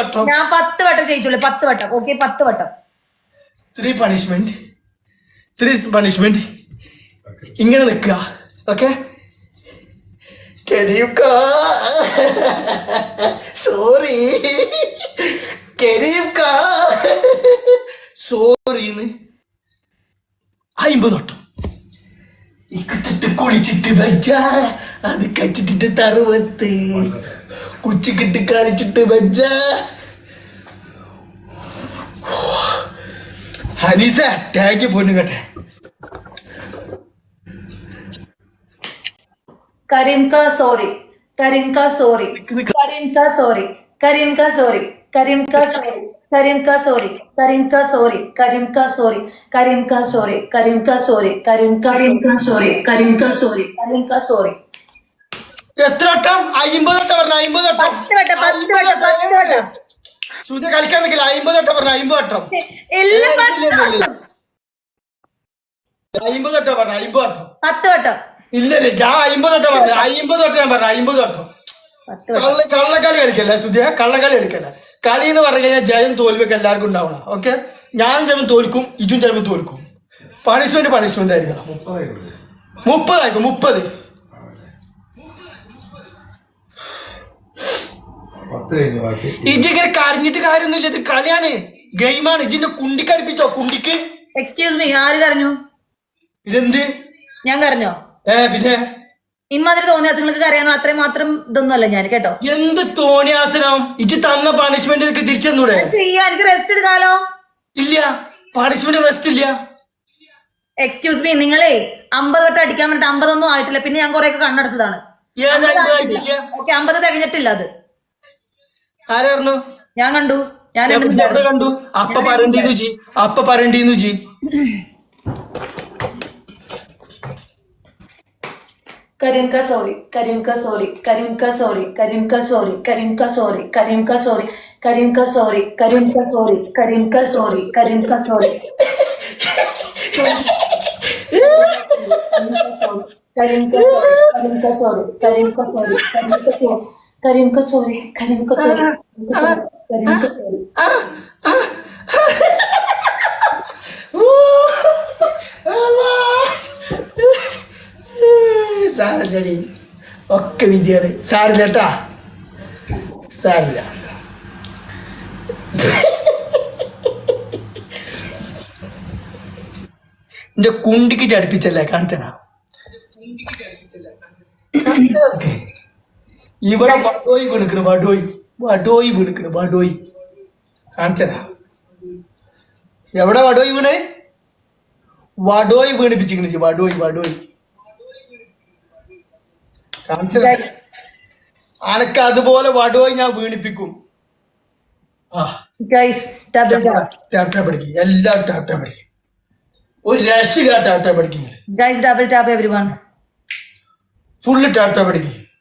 ഞാൻ പത്ത് വട്ടം ചെയ്യിച്ചുള്ളൂ പത്ത് വട്ടം. ഓക്കെ പത്ത് വട്ടം. ത്രീ പണിഷ്മെന്റ് ത്രീ പണിഷ്മെന്റ് ഇങ്ങനെ നിൽക്കുക. ഓക്കെ സോറി സോറിന്ന് അയിമ്പത് വട്ടം. ഇക്കിട്ടിട്ട് കുളിച്ചിട്ട് വെച്ച അത് കച്ചിട്ടിട്ട് തറുവത്ത്. കുച്ചിക്കിട്ട് കളിച്ചിട്ട് വെച്ച ഹനീസ ടാഗ് പൊന്നു കേട്ടെ സോറി കാ സോറി കരീം കാ സോറി കരീം കാ സോറി കരീം കാ സോറി കരീം കാ സോറി കരീം കാ സോറി കരീം കാ സോറി കരീം കാ സോറി കരീം കാ സോറി കരീം കാ സോറി കരീം കാ സോറി കരീം കാ സോറി കരീം കാ സോറി എത്ര വട്ടം? അയിമ്പത് വട്ടം പറഞ്ഞ അയിമ്പത് വട്ടം. പത്ത് വട്ടം പത്ത് വട്ടം പത്ത് വട്ടം. സൂര്യ കളിക്കാൻ നിൽക്കില്ല. അയിമ്പത് വട്ടം പറഞ്ഞ അയിമ്പത് വട്ടം. എല്ലാം പത്ത് വട്ടം അയിമ്പത് വട്ടം പറഞ്ഞ അയിമ്പത് വട്ടം. പത്ത് വട്ടം. ഇല്ല ഇല്ല ഞാൻ അയിമ്പത് വട്ടം പറഞ്ഞു അയിമ്പത് വട്ടം ഞാൻ പറഞ്ഞു അയിമ്പത് വട്ടം. പത്ത് വട്ടം. കള്ള കള്ളക്കളി കളിക്കല്ലേ സുധിയ കള്ളക്കളി കളിക്കല്ല. കളി എന്ന് പറഞ്ഞു കഴിഞ്ഞാൽ ജയം തോൽവിയൊക്കെ എല്ലാവർക്കും ഉണ്ടാവണം ഓക്കെ? ഞാനും ചിലപ്പോൾ തോൽക്കും ഇജും ചിലപ്പോൾ തോൽക്കും. പണിഷ്മെന്റ് പണിഷ്മെന്റ് ആയിരിക്കണം. മുപ്പതായിരിക്കും മുപ്പത്. ഇജിങ്ങനെ കരഞ്ഞിട്ട് കാര്യമൊന്നുമില്ല ഇത് കളിയാണ്. ഗെയിമാണ്. ഇജിന്റെ കുണ്ടിക്ക് അടുപ്പിച്ചോ? കുണ്ടിക്ക്? എക്സ്ക്യൂസ് മീ ആര് കരഞ്ഞു? ഇതെന്ത് ഞാൻ കരഞ്ഞോ? ഏ പിന്നെ? ഇമ്മാതിരി തോന്നിയാസങ്ങൾക്ക് കരയാനോ? അത്രയും മാത്രം ഇതൊന്നുമല്ല ഞാൻ കേട്ടോ. എന്ത് തോന്നിയാസനം ഇജ് തന്ന പണിഷ്മെന്റ് ഇതൊക്കെ തിരിച്ചെന്നൂടെ ചെയ്യാ എനിക്ക് റെസ്റ്റ് എടുക്കാലോ? ഇല്ല. പണിഷ്മെന്റ് റെസ്റ്റ് ഇല്ല. എക്സ്ക്യൂസ് മീ നിങ്ങളെ അമ്പത് തൊട്ട് അടിക്കാൻ വേണ്ടിട്ട് അമ്പതൊന്നും ആയിട്ടില്ല. പിന്നെ ഞാൻ കുറെ കണ്ണടച്ചതാണ്. ഓക്കെ അമ്പത് തികഞ്ഞിട്ടില്ല അത്. ആരായിരുന്നു ഞാൻ കണ്ടു ഞാൻ കണ്ടു അപ്പ പരണ്ടിന്നു ജി അപ്പ പരണ്ടിന്നു ജി കരീംക sorry sorry sorry sorry sorry sorry sorry sorry sorry sorry sorry sorry sorry sorry Karim kachori Karim kachori Karim kachori സാരല്ലടി. ഒക്കെ വിധിയാണ്. സാരില്ല കേട്ടാ സാരില്ല. എന്റെ കുണ്ടിക്ക് ചടിപ്പിച്ചല്ലേ? കാണിച്ചതാ കുണ്ടിക്ക് ചടിപ്പിച്ചല്ലേ? ഓക്കെ. ഇവിടെ വടോയി വീണിക്കണ് വടോയി. വടോയി വീണിക്കണ് വടോയി. കാണിച്ചതാ. എവിടെ വടോയി വീണ്? വടോയി വീണിപ്പിച്ചിക്കണ് വടോയി വടോയി. കാണിച്ചതാ. അനക്ക് അതുപോലെ വടോയി ഞാൻ വീണിപ്പിക്കും. ടാപ് ടാപ് അടിക്കും. ഒരു രക്ഷ ടാപ് അടിക്കും ഫുള്ള് ടാപ് ടാപ്പ് അടിക്കും.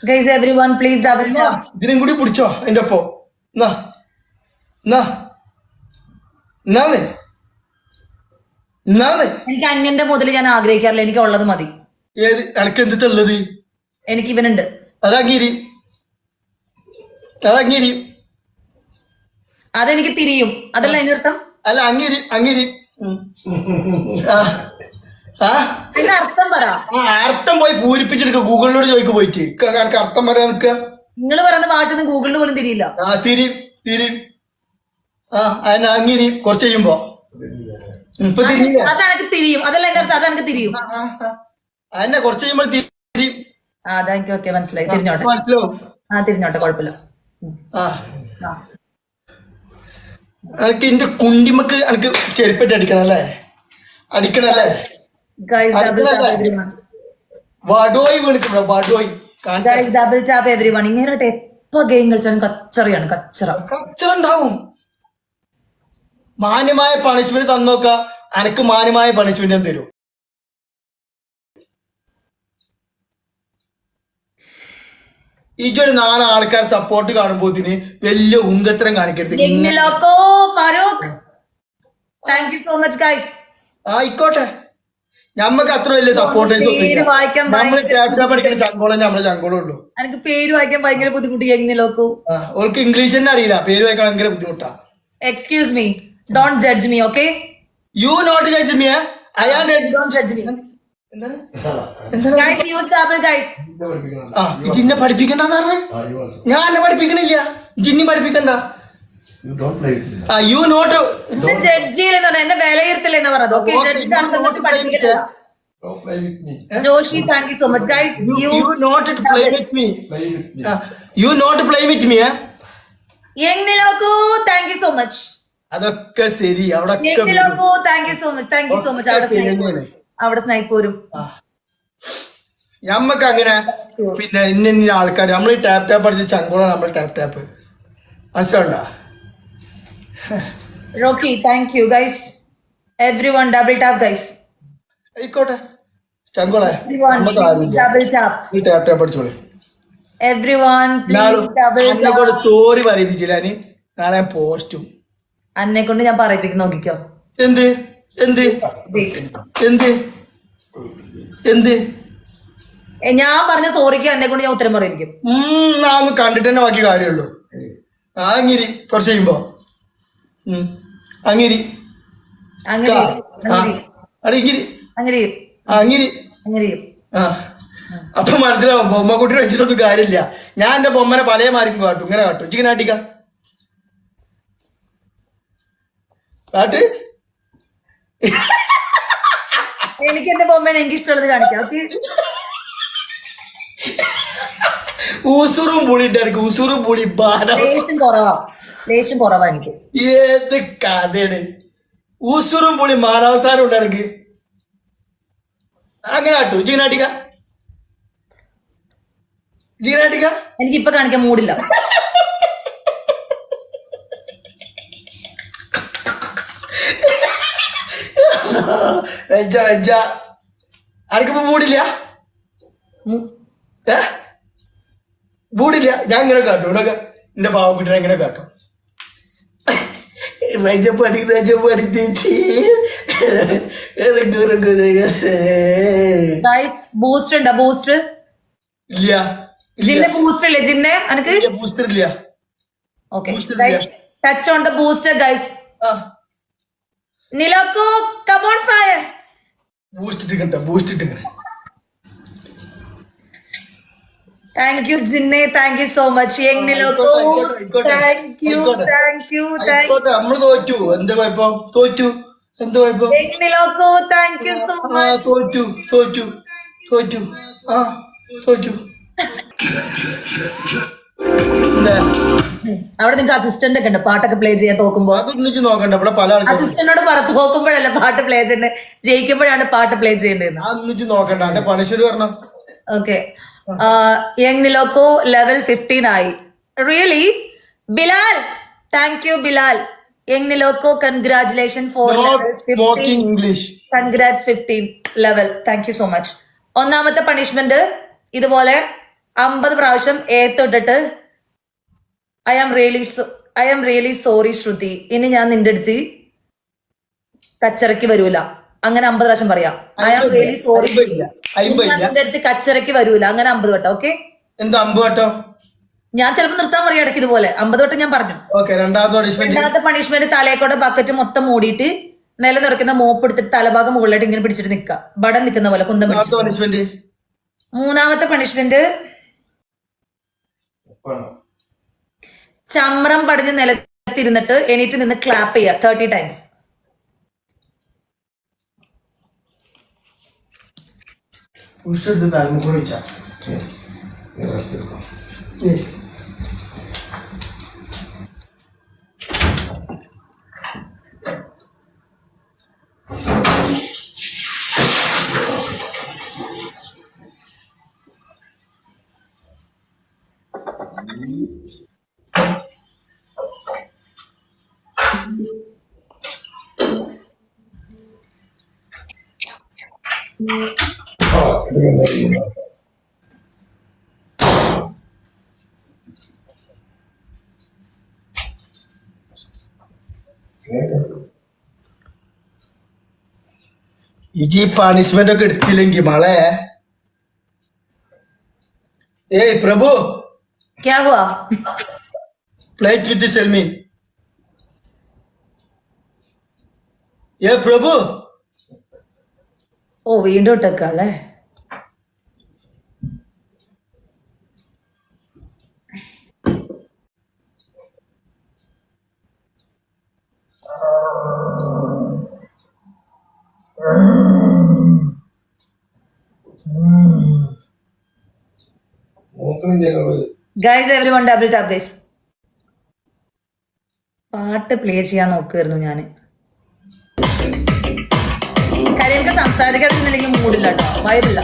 Guys everyone please double tap ഇതിനും കൂടി പിടിച്ചോ എന്റെ ഒപ്പം എനിക്ക് അന്യന്റെ മുതൽ ഞാൻ ആഗ്രഹിക്കാറില്ല. എനിക്ക് ഉള്ളത് മതി. ഏത്? എനക്ക് എന്തിട്ടുള്ളത് എനിക്ക് ഇവനുണ്ട്. അതങ്ങീരി അതങ്ങീരി അതെനിക്ക് തിരിയും. അതല്ല അതിനർത്ഥം? അല്ല അങ്ങീരി അങ്ങീരി അർത്ഥം പറ. അർത്ഥം പോയി പൂരിപ്പിച്ചെടുക്ക. ഗൂഗിളിനോട് ചോദിക്കു പോയിട്ട്. എനിക്ക് അർത്ഥം പറയാൻ നിക്ക. നിങ്ങൾ പറയുന്ന ഭാഷ ഗൂഗിളിൽ പോലും തിരിയില്ല. ആ തിരി തിരി. ആ അതിന് അങ്ങിരി കുറച്ച് കഴിയുമ്പോ. ഇപ്പൊ തിരിഞ്ഞില്ല അത് തിരിയും. അതല്ല എന്റെ അർത്ഥം. അതെനിക്ക് തിരിയും. അതിനെ കുറച്ച് കഴിയുമ്പോൾ തിരി. ആ അതെനിക്ക് ഓക്കെ മനസ്സിലായി. തിരിഞ്ഞോട്ടെ. മനസ്സിലാവും. ആ തിരിഞ്ഞോട്ടെ കുഴപ്പമില്ല. ആ. എനിക്ക് എന്റെ കുണ്ടിമക്ക് എനിക്ക് ചെരുപ്പിട്ട് അടിക്കണം അല്ലേ? അടിക്കണല്ലേ Guys, double tap everyone. വടോയി വിളിക്കും വടോയി കാണിച്ച Guys, double tap everyone. ഇങ്ങനെ എപ്പോ ഗെയിം കളിച്ചാലും കച്ചറയാണ് കച്ചറ. ഉണ്ടാവും മാന്യമായ പണിഷ്മെന്റ് തന്നോക്ക. അനക്ക് മാന്യമായ പണിഷ്മെന്റ് ഞാൻ തരും. ഇജൊരു നാല് ആൾക്കാർ സപ്പോർട്ട് കാണുമ്പോത്തിന് വലിയ ഉങ്കത്തരം കാണിക്കരുത്. Farooq. Thank you so much guys ആയിക്കോട്ടെ. ഞമ്മക്ക് അത്ര വലിയ സപ്പോർട്ടേഴ്സ് പേര് വായിക്കാൻ നമ്മൾ ഭയങ്കര ക്യാപ്റ്റൻ പഠിക്കുന്ന ചങ്കോളം നമ്മളെ ചങ്കോളം ഉള്ളൂ. എനിക്ക് പേര് വായിക്കാൻ ഭയങ്കര ബുദ്ധിമുട്ട് എങ്ങനെ നോക്കൂ ഓൾക്ക് ഇംഗ്ലീഷ് തന്നെ അറിയില്ല. പേര് വായിക്കാൻ ഭയങ്കര ബുദ്ധിമുട്ടാ. Excuse me don't judge me okay you not judge me I am don't judge me ജിന്നെ പഠിപ്പിക്കണ്ടെന്ന് പറഞ്ഞേ? ആ യു ഞാൻ പഠിപ്പിക്കണില്ല. ജിന്നി പഠിപ്പിക്കണ്ട. You don't play with me ആ യു നോട്ട് എന്നെ ജഡ്ജ് ചെയ്യില്ലെന്ന് പറഞ്ഞാൽ എന്നെ വിലയിരുത്തില്ലെന്ന് പറഞ്ഞത്. ഓക്കെ Okay, ജഡ്ജ് you നടത്തുന്ന don't so much guys you use not play with me play with me you not play with me എങ്ങനെ നോക്കൂ താങ്ക് യു സോ മച്ച് അതൊക്കെ ശരി അവിടെ എങ്ങനെ നോക്കൂ thank you so much thank you so much അവിടെ അവിടെ സ്നൈപ്പ് വരും ഞമ്മക്ക് അങ്ങനെ പിന്നെ ഇന്ന ഇന്ന ആൾക്കാർ നമ്മൾ ടാപ്പ് ടാപ്പ് അടിച്ച് ചങ്കോളാണ് നമ്മൾ tap tap മനസ്സിലുണ്ടാ Rocky thank you guys everyone double tap guys ആയിക്കോട്ടെ. ചങ്കോളെ ഡബിൾ ടാപ്പ് ടാപ്പ് ടാപ്പ് അടിച്ചോളെ. എവ്രി വൺ എന്നെ കൂടെ ചോറി പറയിപ്പിച്ചില്ല. നീ നാളെ ഞാൻ പോസ്റ്റും അന്നെ കൊണ്ട് ഞാൻ പറയിപ്പിക്കും നോക്കിക്കോ. എന്ത്? എന്ത്? എന്ത്? എന്ത്? ഞാൻ പറഞ്ഞ സോറിക്ക് എന്നെ കൊണ്ട് ഞാൻ ഉത്തരം പറയിപ്പിക്കും. കണ്ടിട്ട് തന്നെ ബാക്കി കാര്യമുള്ളൂ. ആ അങ്ങിരി കുറച്ച് കഴിയുമ്പോ. അങ്ങിരി. ആ. അപ്പൊ മനസ്സിലാവും. ബൊമ്മക്കുട്ടി വെച്ചിട്ടൊന്നും കാര്യമില്ല. ഞാൻ എന്റെ ബൊമ്മനെ പല മാറി കാട്ടും. ഇങ്ങനെ കാട്ടും. ഇങ്ങനെ കാട്ടിക്ക. കാട്ട്. എനിക്ക് എന്റെ ബൊമ്മനെ എനിക്ക് ഇഷ്ടമുള്ളത് കാണിക്കാം. ഓക്കെ. ഊസുറും പുളി ഇട്ടായിരിക്കും ഊസുറും പുളി ബാധം. ലേശം കുറവാ. ലേശം കുറവാ എനിക്ക്. ഏത് കഥയാണ്? ഊസുറും പുളി മാനവസാരം ഉണ്ടായിരിക്കും. അങ്ങനെ കാട്ടു. ജീനാട്ടിക്ക. ജീനാട്ടിക്ക. എനിക്ക് ഇപ്പൊ കാണിക്കാൻ മൂടില്ല. വെച്ച വെച്ച. ആർക്കിപ്പോ മൂടില്ല? മു- ഏ മൂടില്ല. ഞാൻ ഇങ്ങനെ കാട്ടും. ഇവിടെ എന്റെ പാവക്കുട്ടിനെ എങ്ങനെ കാട്ടും. രജപ്പടി രജപ്പടി ചേച്ചി. ബൂസ്റ്റർ ഉണ്ടോ? ബൂസ്റ്റർ ഇല്ല. ജിന്നെ ബൂസ്റ്റർ ഇല്ലേ? ജിന്നെ എനിക്ക് ഇല്ല ബൂസ്റ്റർ ഇല്ല. Okay touch on the booster guys ആ. നിലോക്കു കമോൺ ഫയർ ബൂസ്റ്റ് ഇട്ടിക്കണ്ട ബൂസ്റ്റ് ഇട്ടിക്കണേ thank you ജിന്നെ thank you so much young നിലോക്കു ആയിക്കോട്ടെ, ആയിക്കോട്ടെ, താങ്ക് യു ആയിക്കോട്ടെ. താങ്ക് യു താങ്ക് ആയിക്കോട്ടെ നമ്മൾ തോറ്റു. എന്ത് കുഴപ്പം? തോറ്റു. എന്ത് കുഴപ്പം? യങ് നിലോക്കു thank you so ah much തോറ്റു തോറ്റു തോറ്റു. ആ തോറ്റു. എന്താ അവിടെ നിങ്ങൾക്ക് അസിസ്റ്റന്റ് ഒക്കെ ഉണ്ട്. പാട്ടൊക്കെ പ്ലേ ചെയ്യാൻ തോക്കുമ്പോ. നോക്കണ്ട. ഇവിടെ പല അസിസ്റ്റന്റിനോട് പറ തോക്കുമ്പോഴല്ല പാട്ട് പ്ലേ ചെയ്യേണ്ടത് ജയിക്കുമ്പോഴാണ് പാട്ട് പ്ലേ ചെയ്യേണ്ടത് നോക്കണ്ട. പണിശ്വര് പറഞ്ഞ ഓക്കെ യങ് നിലോക്കോ ലെവൽ ഫിഫ്റ്റീൻ ആയി. Really Bilal thank you Bilal. Young നിലോക്കോ congratulation for English congrats fifteen level thank you so much ഒന്നാമത്തെ പണിഷ്മെന്റ് ഇതുപോലെ അമ്പത് പ്രാവശ്യം ഏത്തൊട്ടിട്ട് I am really I am really sorry Shruti. ഇനി ഞാൻ നിന്റെ അടുത്ത് കച്ചറയ്ക്ക് വരൂല. അങ്ങനെ അമ്പത് പ്രാവശ്യം പറയാം. ഐ ആം റിയലി സോറി അടുത്ത് കച്ചറയ്ക്ക് വരൂല. അങ്ങനെ അമ്പത് വട്ടം ഓക്കെ എന്താ അമ്പ് വട്ടം? ഞാൻ ചിലപ്പോൾ നിർത്താൻ പറയും ഇടയ്ക്ക് ഇതുപോലെ. അമ്പത് വട്ടം ഞാൻ പറഞ്ഞു. ഓക്കെ രണ്ടാമത്തെ പണിഷ്മെന്റ് തലയെക്കോടെ ബക്കറ്റ് മൊത്തം മൂടിയിട്ട് നില നിറയ്ക്കുന്ന മോപ്പ് എടുത്തിട്ട് തലഭാഗം മുകളിലായിട്ട് ഇങ്ങനെ പിടിച്ചിട്ട് നിൽക്കുക. ബടം നിൽക്കുന്ന പോലെ കുന്തം പിടിച്ചിട്ട്. പണിഷ്മെന്റ് മൂന്നാമത്തെ പണിഷ്മെന്റ് ചമ്രം പടിഞ്ഞ് നിലത്തിരുന്നിട്ട് എണീറ്റ് നിന്ന് ക്ലാപ്പ് ചെയ്യുക. Thirty times Uszczyt Dalmuchowicza. Nie, nie raz tylko. Jest. Thank easy punishment मा प्रभु क्या हुआ? फ्लैट विद सेलमी ए प्रभु ओ वीडोट का ले? ടാപ്പ് പാട്ട് പ്ലേ ചെയ്യാൻ നോക്കുമായിരുന്നു ഞാൻ കാര്യം സംസാരിക്കാതിരുന്നില്ലെങ്കിൽ മൂടില്ല കേട്ടോ വൈബില്ല